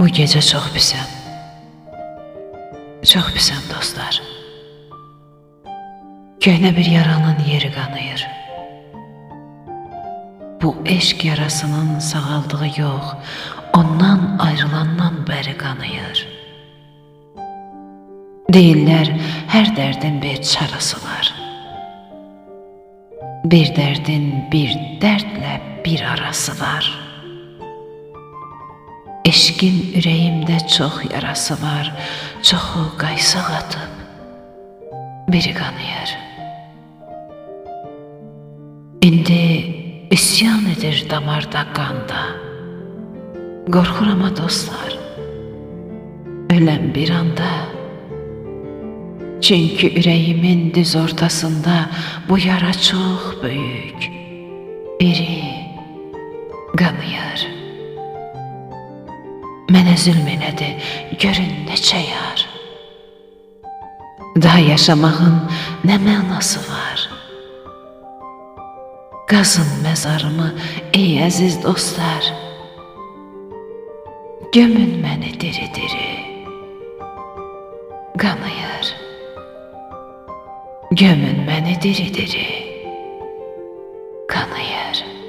Bu gecə çox pisəm. Çox pisəm dostlar. Köhnə bir yaranın yeri qanayır. Bu eşq yarasının sağaldığı yox, ondan ayrılandan bəri qanayır. Deyirlər, hər dərdin bir çarası var. Bir dərdin bir dərdlə bir arası var. Eşqin ürəyimdə çox yarası var, çoxu qaysaq atıb, biri qanayır. İndi üsyan edir damarda qanda. Qorxuram dostlar, öləm bir anda. Çünkü ürəyimin düz ortasında bu yara çox böyük. Biri qanayır. Mənə zülm elədi, görün neçə yar. Daha yaşamağın nə mənası var? Qazın məzarımı, ey əziz dostlar. Gömün məni diri-diri. Qanıyır. Gömün məni diri-diri. Qanıyır.